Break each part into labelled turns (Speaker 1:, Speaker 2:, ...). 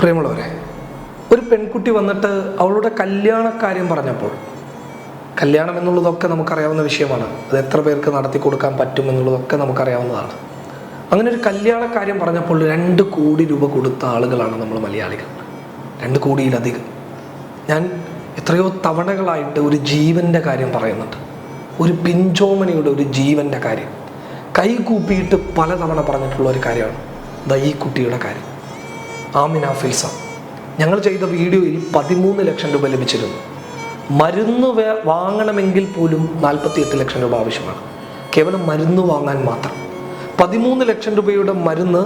Speaker 1: പ്രിയമുള്ളവരെ ഒരു പെൺകുട്ടി വന്നിട്ട് അവളുടെ കല്യാണക്കാര്യം പറഞ്ഞപ്പോൾ കല്യാണം എന്നുള്ളതൊക്കെ നമുക്കറിയാവുന്ന വിഷയമാണ്. അത് എത്ര പേർക്ക് നടത്തി കൊടുക്കാൻ പറ്റും എന്നുള്ളതൊക്കെ നമുക്കറിയാവുന്നതാണ്. അങ്ങനെ ഒരു കല്യാണക്കാര്യം പറഞ്ഞപ്പോൾ രണ്ട് കോടി രൂപ കൊടുത്ത ആളുകളാണ് നമ്മൾ മലയാളികൾ. രണ്ട് കോടിയിലധികം. ഞാൻ എത്രയോ തവണകളായിട്ട് ഒരു ജീവന്റെ കാര്യം പറയുന്നുണ്ട്. ഒരു പിഞ്ചോമനിയുടെ ഒരു ജീവന്റെ കാര്യം. കൈ കൂപ്പിയിട്ട് പലതവണ പറഞ്ഞിട്ടുള്ള ഒരു കാര്യമാണ്. ദൈ കുട്ടിയുടെ കാര്യം. ആമിന ഫൈസ ഞങ്ങൾ ചെയ്ത വീഡിയോയിൽ പതിമൂന്ന് ലക്ഷം രൂപ ലഭിച്ചിരുന്നു. മരുന്ന് വാങ്ങണമെങ്കിൽ പോലും നാൽപ്പത്തിയെട്ട് ലക്ഷം രൂപ ആവശ്യമാണ്. കേവലം മരുന്ന് വാങ്ങാൻ മാത്രം. പതിമൂന്ന് ലക്ഷം രൂപയുടെ മരുന്ന്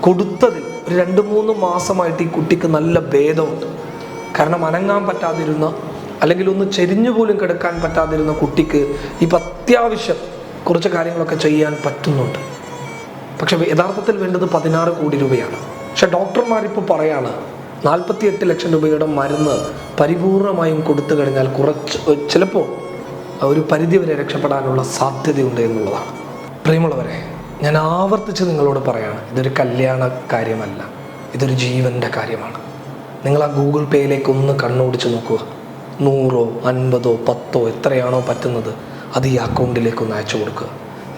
Speaker 1: കൊടുത്തതിൽ ഒരു രണ്ട് മൂന്ന് മാസമായിട്ട് ഈ കുട്ടിക്ക് നല്ല ഭേദമുണ്ട്. കാരണം അനങ്ങാൻ പറ്റാതിരുന്ന അല്ലെങ്കിൽ ഒന്ന് ചെരിഞ്ഞു പോലും കിടക്കാൻ പറ്റാതിരുന്ന കുട്ടിക്ക് ഇപ്പം അത്യാവശ്യം കുറച്ച് കാര്യങ്ങളൊക്കെ ചെയ്യാൻ പറ്റുന്നുണ്ട്. പക്ഷെ യഥാർത്ഥത്തിൽ വേണ്ടത് പതിനാറ് കോടി രൂപയാണ്. പക്ഷെ ഡോക്ടർമാരിപ്പോൾ പറയാണ് നാൽപ്പത്തിയെട്ട് ലക്ഷം രൂപയുടെ മരുന്ന് പരിപൂർണമായും കൊടുത്തു കഴിഞ്ഞാൽ കുറച്ച് ചിലപ്പോൾ ഒരു പരിധിവരെ രക്ഷപ്പെടാനുള്ള സാധ്യതയുണ്ട് എന്നുള്ളതാണ്. പ്രിയമുള്ളവരെ ഞാൻ ആവർത്തിച്ച് നിങ്ങളോട് പറയാണ് ഇതൊരു കല്യാണ കാര്യമല്ല ഇതൊരു ജീവന്റെ കാര്യമാണ്. നിങ്ങൾ ആ ഗൂഗിൾ പേയിലേക്ക് ഒന്ന് കണ്ണോടിച്ച് നോക്കുക. നൂറോ അൻപതോ പത്തോ എത്രയാണോ പറ്റുന്നത് അത് ഈ അക്കൗണ്ടിലേക്ക് ഒന്ന് അയച്ചു കൊടുക്കുക.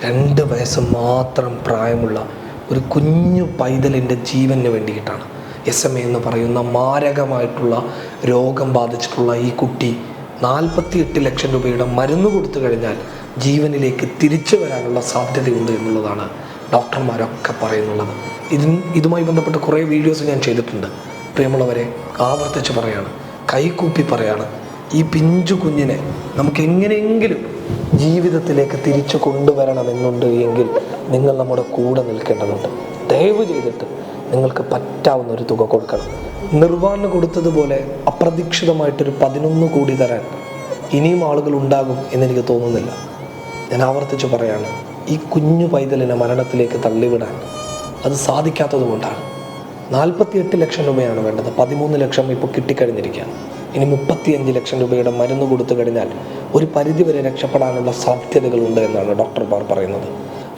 Speaker 1: രണ്ട് വയസ്സ് മാത്രം പ്രായമുള്ള ഒരു കുഞ്ഞു പൈതലിന്റെ ജീവന് വേണ്ടിയിട്ടാണ്. എസ് എം എ എന്ന് പറയുന്ന മാരകമായിട്ടുള്ള രോഗം ബാധിച്ചിട്ടുള്ള ഈ കുട്ടി നാൽപ്പത്തിയെട്ട് ലക്ഷം രൂപയുടെ മരുന്ന് കൊടുത്തു കഴിഞ്ഞാൽ ജീവനിലേക്ക് തിരിച്ചു വരാനുള്ള സാധ്യതയുണ്ട് എന്നുള്ളതാണ് ഡോക്ടർമാരൊക്കെ പറയുന്നുള്ളത്. ഇതിന് ഇതുമായി ബന്ധപ്പെട്ട് കുറേ വീഡിയോസ് ഞാൻ ചെയ്തിട്ടുണ്ട്. പ്രിയമുള്ളവരെ ആവർത്തിച്ച് പറയാണ് കൈകൂപ്പി പറയാണ് ഈ പിഞ്ചു കുഞ്ഞിനെ നമുക്ക് എങ്ങനെയെങ്കിലും ജീവിതത്തിലേക്ക് തിരിച്ചു കൊണ്ടുവരണമെന്നുണ്ട് എങ്കിൽ നിങ്ങൾ നമ്മുടെ കൂടെ നിൽക്കേണ്ടതുണ്ട്. ദയവ് ചെയ്തിട്ട് നിങ്ങൾക്ക് പറ്റാവുന്ന ഒരു തുക കൊടുക്കണം. നിർവാണ് കൊടുത്തതുപോലെ അപ്രതീക്ഷിതമായിട്ടൊരു പതിനൊന്ന് കോടി തരാൻ ഇനിയും ആളുകൾ ഉണ്ടാകും എന്നെനിക്ക് തോന്നുന്നില്ല. ഞാൻ ആവർത്തിച്ച് പറയാണ് ഈ കുഞ്ഞു പൈതലിനെ മരണത്തിലേക്ക് തള്ളിവിടാൻ അത് സാധിക്കാത്തത് കൊണ്ടാണ് നാൽപ്പത്തിയെട്ട് ലക്ഷം രൂപയാണ് വേണ്ടത്. പതിമൂന്ന് ലക്ഷം ഇപ്പോൾ കിട്ടിക്കഴിഞ്ഞിരിക്കുകയാണ്. ഇനി മുപ്പത്തിയഞ്ച് ലക്ഷം രൂപയുടെ മരുന്ന് കൊടുത്തു കഴിഞ്ഞാൽ ഒരു പരിധിവരെ രക്ഷപ്പെടാനുള്ള സാധ്യതകളുണ്ട് എന്നാണ് ഡോക്ടർമാർ പറയുന്നത്.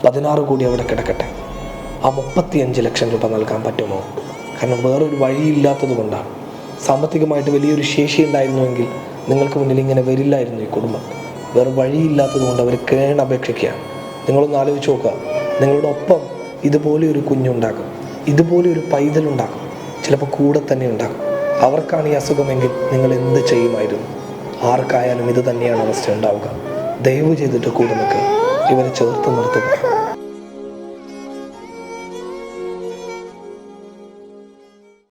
Speaker 1: പതിനാറ് കോടി അവിടെ കിടക്കട്ടെ. ആ മുപ്പത്തിയഞ്ച് ലക്ഷം രൂപ നൽകാൻ പറ്റുമോ? കാരണം വേറൊരു വഴിയില്ലാത്തത് കൊണ്ടാണ്. സാമ്പത്തികമായിട്ട് വലിയൊരു ശേഷി ഉണ്ടായിരുന്നുവെങ്കിൽ നിങ്ങൾക്ക് മുന്നിൽ ഇങ്ങനെ വരില്ലായിരുന്നു ഈ കുടുംബം. വേറെ വഴിയില്ലാത്തത് കൊണ്ട് അവർ കേണപേക്ഷിക്കുകയാണ് നിങ്ങളൊന്ന് ആലോചിച്ച് നോക്കുക. നിങ്ങളുടെ ഒപ്പം ഇതുപോലെ ഒരു കുഞ്ഞുണ്ടാകും. ഇതുപോലെ ഒരു പൈതലുണ്ടാകും ചിലപ്പോൾ കൂടെ തന്നെ ഉണ്ടാകും. അവർക്കാണ് ഈ അസുഖമെങ്കിൽ നിങ്ങൾ എന്ത് ചെയ്യുമായിരുന്നു? ആർക്കായാലും ഇത് തന്നെയാണ് അവസ്ഥ ഉണ്ടാവുക. ദയവ് ചെയ്തിട്ട് കൂടെ നിൽക്കുക ഇവരെ ചേർത്ത് നിർത്തുക.